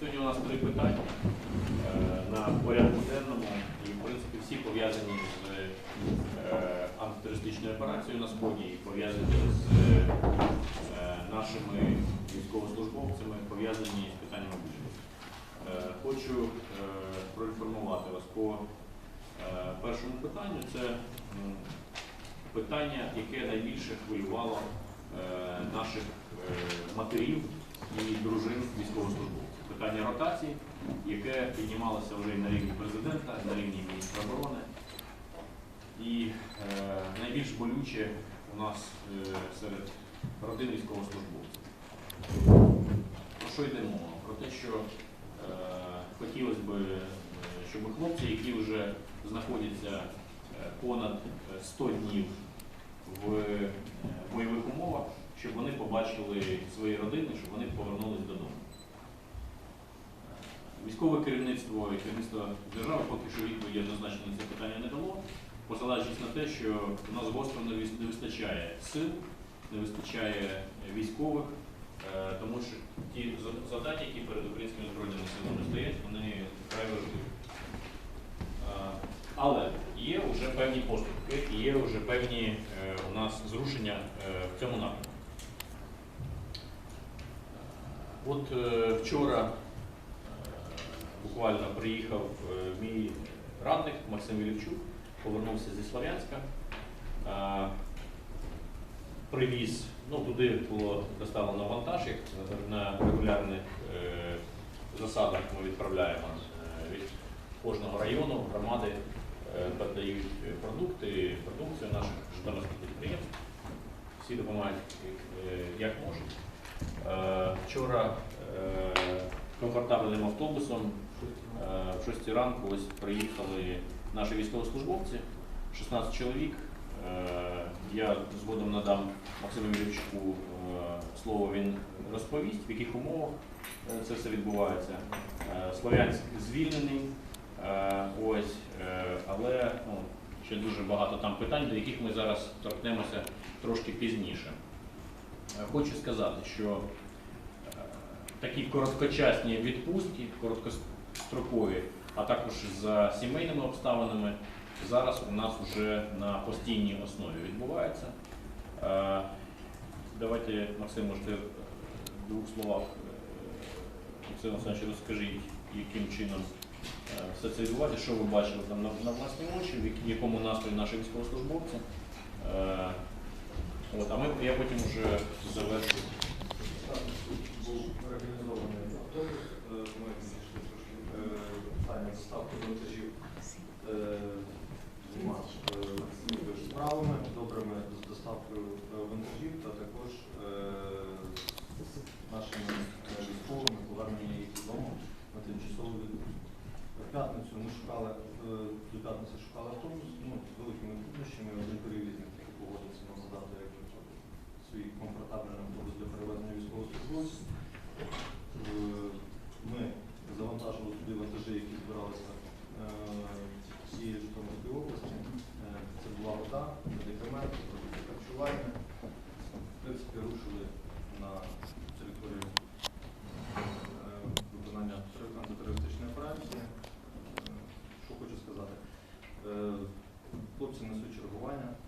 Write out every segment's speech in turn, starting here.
Сьогодні у нас три питання е, на порядку денному, і в принципі всі пов'язані з е, антитерористичною операцією на сході і пов'язані з е, нашими військовослужбовцями, пов'язані з питаннями бюджету. Хочу проінформувати вас по першому питанню. Це питання, яке найбільше хвилювало наших матерів і дружин військовослужбовців. Питання ротації, яке піднімалося вже і на рівні президента, на рівні міністра оборони. І е, найбільш болюче у нас е, серед родин військовослужбовців. Про що йде мова? Про те, що е, хотілося б, е, щоб хлопці, які вже знаходяться е, понад е, 100 днів в е, щоб вони побачили свої родини, щоб вони повернулись додому. Військове керівництво і керівництво держави поки що відповіді однозначно на це питання не дало, посилаючись на те, що у нас гостро не вистачає сил, не вистачає військових, е, тому що ті за- завдання, які перед українськими збройними силами стоять, вони вкрай важливі. Е, Але є вже певні поступки, є вже певні е, у нас зрушення в цьому напрямку. От е, вчора е, буквально приїхав е, мій радник Максим Вілівчук, повернувся зі Слов'янська. Привіз, ну туди було доставлено вантаж, як на регулярних засадах ми відправляємо від кожного району, громади передають продукти, продукцію наших житомирських підприємств. Всі допомагають як можуть. Е, Вчора е, комфортабельним автобусом е, в 6 ранку ось приїхали наші військовослужбовці, 16 чоловік. Я згодом надам Максиму Юрійовичу слово, він розповість, в яких умовах це все відбувається. Слов'янськ звільнений, ось, але ну, ще дуже багато там питань, до яких ми зараз торкнемося трошки пізніше. Е, Хочу сказати, що е, такі короткочасні відпустки, короткострокові, а також за сімейними обставинами, зараз у нас вже на постійній основі відбуваються. Е, Давайте, Максим, можете в двох словах, Максим Олександрович, розкажіть, яким чином все це відбувається, що ви бачили там на, на власні очі, в якому настрої наші військовослужбовці. Е, От, а ми, я потім вже завершу. був організований автобус, е, ми підійшли трошки е, доставки вантажів е, двома е, добрими з доставкою е, вантажів та також е, нашими е, військовими повернення їх додому на тимчасову. В п'ятницю ми шукали, е, до п'ятниці шукали автобус, ну, з великими труднощами, один перевізник який погодився нам свій для перевезення військовослужбовців. Е, Ми завантажили туди вантажі, які збиралися е, всієї Житомирської області. Е, Це була вода, медикаменти, продукти харчування. В принципі, рушили на територію е, виконання тер- антитерористичної операції. Е, Що хочу сказати? Е, Хлопці несуть чергування, е,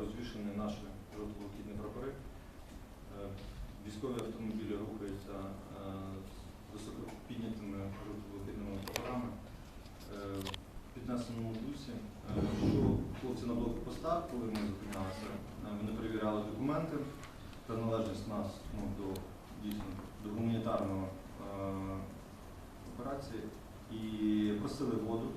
розвішені наші жовто-блакитні прапори. Е, Військові автомобілі рухаються е, з високо піднятими жовто-блакитними прапорами. Е, В піднесеному дусі, е, що хлопці на блокпостах, коли ми зупинялися, е, вони перевіряли документи, приналежність нас ну, до дійсно до гуманітарної е, операції і просили воду.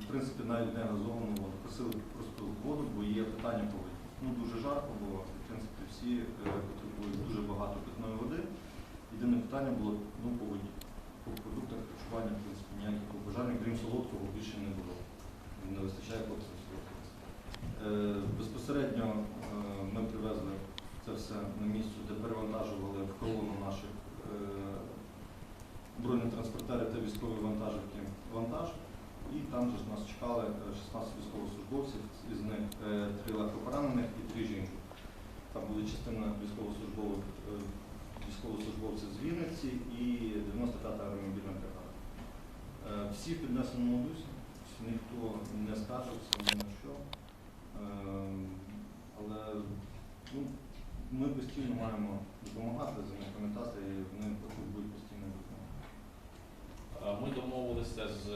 В принципі, навіть не газовану воду. Просили просто воду, бо є питання по воді. Ну, дуже жарко було, в принципі, всі е, потребують дуже багато питної води. Єдине питання було ну, по воді. По продуктах харчування, в принципі, ніяких побажань, крім солодкого, більше не було. Не вистачає хлопцям солодкого. Е, безпосередньо е, ми привезли це все на місце, де перевантажували в колону наших бронетранспортери та військові вантажівки вантаж. І там же нас чекали е, 16 військовослужбовців, із них три легкопоранених і три жінки. Там були частина військовослужбових е, військовослужбовців з Вінниці і 95-та аеромобільна бригада. Е, Всі в піднесеному дусі, ніхто не скаржився ні на що. Е, Але ну, ми постійно маємо допомагати за них пам'ятати, і вони потребують постійної допомоги. Е, Ми домовилися з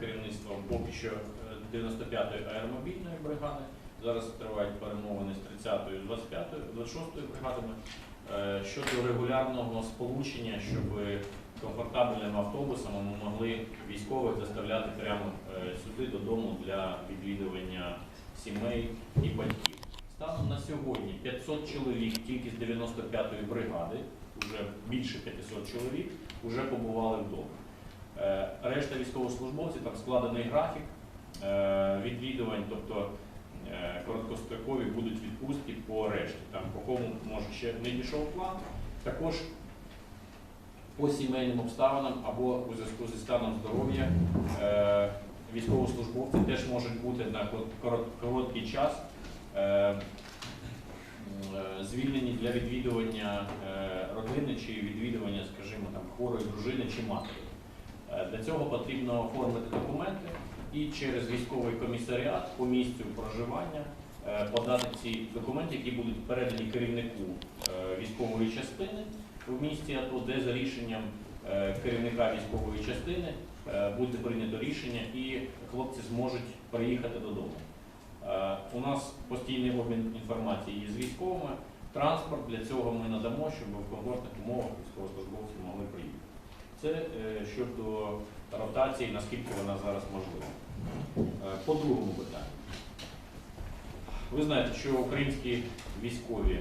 керівництвом поки що е, 95-ї аеромобільної бригади. Зараз тривають перемовини з 30-ї, 25-ї, 26-ї бригадами щодо регулярного сполучення, щоб комфортабельними автобусами ми могли військових доставляти прямо е, сюди додому для відвідування сімей і батьків. Станом на сьогодні 500 чоловік тільки з 95-ї бригади, вже більше 500 чоловік, вже побували вдома. Е, Решта військовослужбовців там складений графік е, відвідувань, тобто короткострокові будуть відпустки по решті. Там по кому може ще не дійшов план. Також по сімейним обставинам або у зв'язку зі станом здоров'я е, військовослужбовці теж можуть бути на короткий час е, е, звільнені для відвідування е, родини чи відвідування, скажімо, там хворої дружини чи матері. Е, Для цього потрібно оформити документи і через військовий комісаріат по місцю проживання е, подати ці документи, які будуть передані керівнику е, військової частини в місті АТО, де за рішенням е, керівника військової частини буде прийнято рішення і хлопці зможуть приїхати додому. У нас постійний обмін інформацією з військовими. Транспорт для цього ми надамо, щоб в комфортних умовах військовослужбовці могли приїхати. Це е, щодо ротації, наскільки вона зараз можлива. Е, По другому питанню. Ви знаєте, що українські військові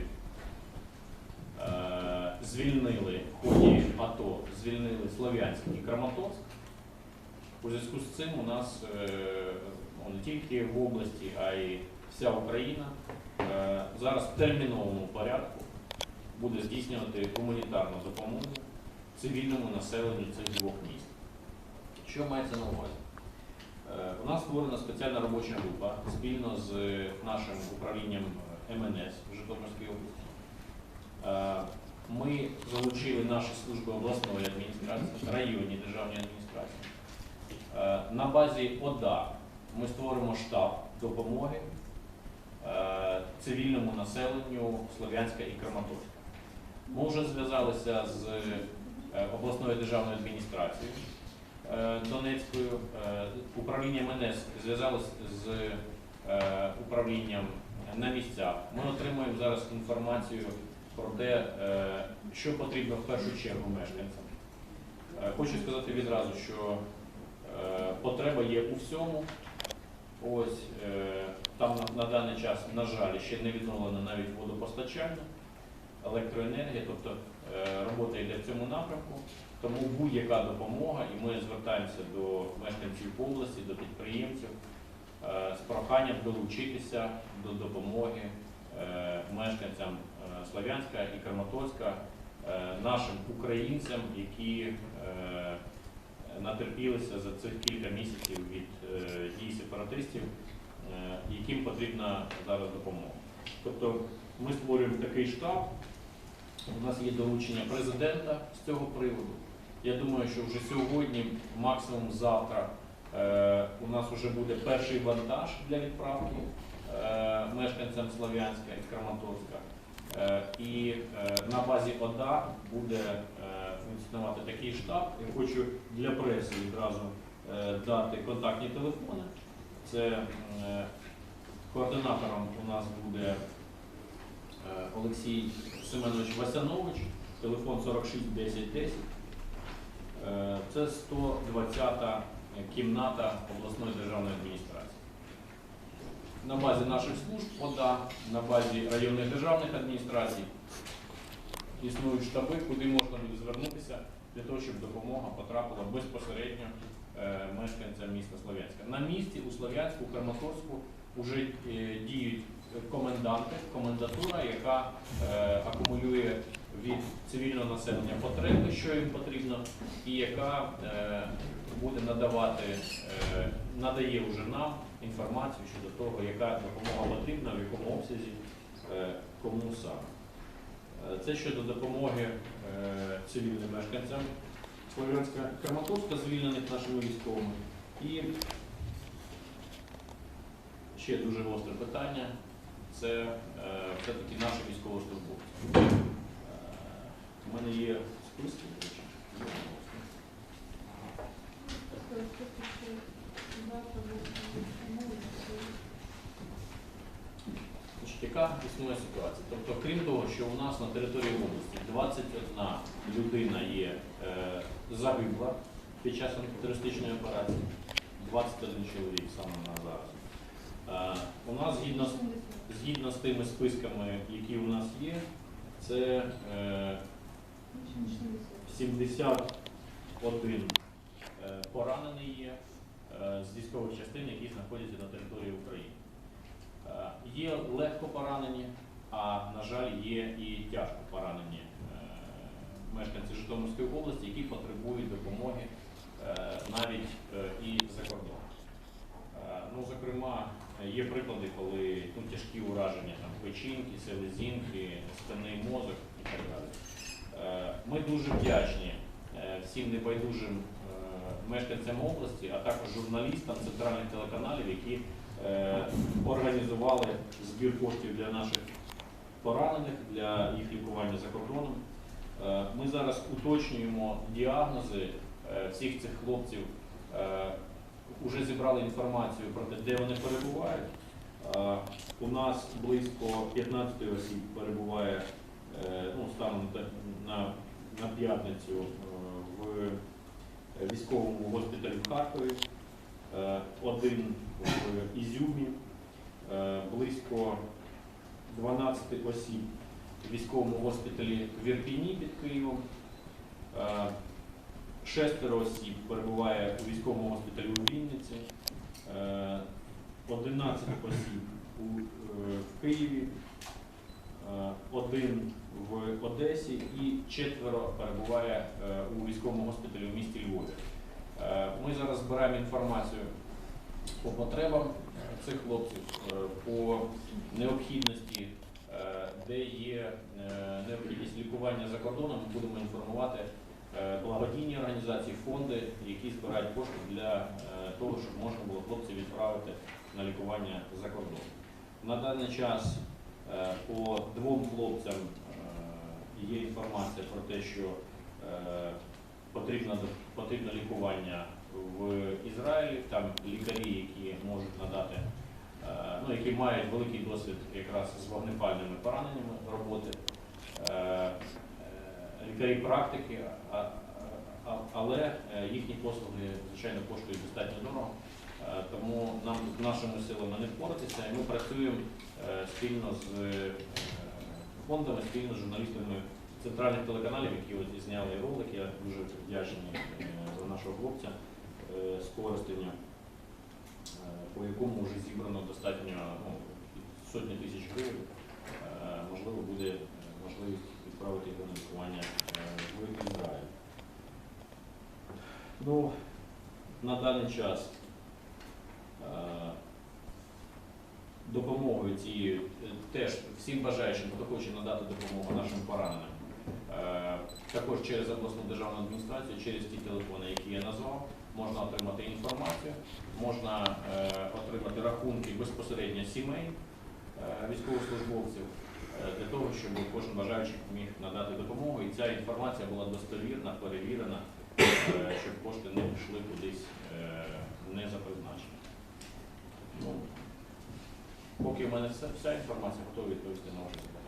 е, звільнили в ході АТО, звільнили Слов'янськ і Краматорськ. У зв'язку з цим у нас ну, не тільки в області, а й вся Україна зараз в терміновому порядку буде здійснювати гуманітарну допомогу цивільному населенню цих двох міст. Що мається на увазі? Е, У нас створена спеціальна робоча група спільно з нашим управлінням МНС в Житомирській області. Е, Ми залучили наші служби обласної адміністрації, районні державні адміністрації. Е, На базі ОДА ми створимо штаб допомоги цивільному населенню Слов'янська і Краматорська. Ми вже зв'язалися з е, обласною державною адміністрацією е, Донецькою. Е, Управління МНС зв'язалося з управлінням на місцях. Ми отримуємо зараз інформацію про те, що потрібно в першу чергу мешканцям. Хочу сказати відразу, що потреба є у всьому. Ось там на, даний час, на жаль, ще не відновлено навіть водопостачання, електроенергія, тобто робота йде в цьому напрямку. Тому будь-яка допомога, і ми звертаємося до мешканців області, до підприємців е, з проханням долучитися до допомоги е, мешканцям е, Слов'янська і Краматорська, е, нашим українцям, які е, натерпілися за цих кілька місяців від е, дій сепаратистів, е, яким потрібна зараз допомога. Тобто ми створюємо такий штаб. У нас є доручення президента з цього приводу. Я думаю, що вже сьогодні, максимум завтра, е, у нас вже буде перший вантаж для відправки е, мешканцям Слов'янська і Краматорська. Е, і на базі ОДА буде функціонувати такий штаб. Я хочу для преси відразу дати контактні телефони. Це координатором у нас буде Олексій Семенович Васянович, телефон 46 10 10. Е, Це 120-та кімната обласної державної адміністрації. На базі наших служб ОДА, на базі районних державних адміністрацій існують штаби, куди можна буде звернутися для того, щоб допомога потрапила безпосередньо е, мешканцям міста Слов'янська. На місці у Слов'янську, Краматорську вже е, діють коменданти, комендатура, яка е, акумулює від цивільного населення потреби, що їм потрібно, і яка е, буде надавати, е, надає вже нам інформацію щодо того, яка допомога потрібна, в якому обсязі, е, кому саме. Е, Це щодо допомоги е, цивільним мешканцям Слов'янська Краматорська, звільнених нашими військовими. І ще дуже гостре питання це е, все-таки наші військовослужбовці. Е, У мене є списки, до речі. Яка існує ситуація? Тобто, крім того, що у нас на території області 21 людина є е, загибла під час антитерористичної операції, 21 чоловік саме на зараз. Е, у нас згідно згідно з тими списками, які у нас є, це е, 71 е, поранений є е, з військових частин, які знаходяться на території України. Е, Є легко поранені, а на жаль, є і тяжко поранені е, мешканці Житомирської області, які потребують допомоги е, навіть е, і за кордоном. Е, Ну, зокрема, є приклади, коли ну, тяжкі ураження там, печінки, селезінки, спинний мозок і так далі. Е, Ми дуже вдячні е, всім небайдужим е, мешканцям області, а також журналістам центральних телеканалів, які організували збір коштів для наших поранених, для їх лікування за кордоном. Ми зараз уточнюємо діагнози всіх цих хлопців. Е, Уже зібрали інформацію про те, де вони перебувають. У нас близько 15 осіб перебуває е, ну, станом на, на, п'ятницю е, в військовому госпіталі в Харкові, е, один в Ізюмі, близько 12 осіб в військовому госпіталі в Ірпіні під Києвом. Е, Шестеро осіб перебуває у військовому госпіталі у Вінниці, е, 11 осіб у, е, в Києві, е, один в Одесі і четверо перебуває е, у військовому госпіталі у місті Львові. Е, Ми зараз збираємо інформацію по потребам цих хлопців, е, по необхідності, е, де є е, необхідність лікування за кордоном, будемо інформувати е, благодійні організації, фонди, які збирають кошти для е, того, щоб можна було хлопців відправити на лікування за кордон. На даний час е, по двом хлопцям е, є інформація про те, що е, потрібно, потрібно лікування в Ізраїлі. Там лікарі, які можуть надати, е, ну, які мають великий досвід якраз з вогнепальними пораненнями роботи. Лікарі практики, але е, їхні послуги, звичайно, коштують достатньо дорого. Е, Тому нам нашими силами не впоратися, і ми працюємо е, спільно з фондами, спільно з журналістами центральних телеканалів, які от зняли ролик. Я дуже вдячний за нашого хлопця з Коростеня, е, по якому вже зібрано достатньо ну, сотні тисяч гривень. Можливо, буде можливість відправити його на лікування е, в Ізраїль. Ну, на даний час е, допомогою цією е, теж всім бажаючим, хто хоче надати допомогу нашим пораненим, також через обласну державну адміністрацію, через ті телефони, які я назвав, можна отримати інформацію, можна отримати рахунки безпосередньо сімей військовослужбовців для того, щоб кожен бажаючий міг надати допомогу. І ця інформація була достовірна, перевірена, е, щоб кошти не пішли кудись е, не за призначення. Ну, поки в мене вся інформація, готові відповісти на ваші запитання.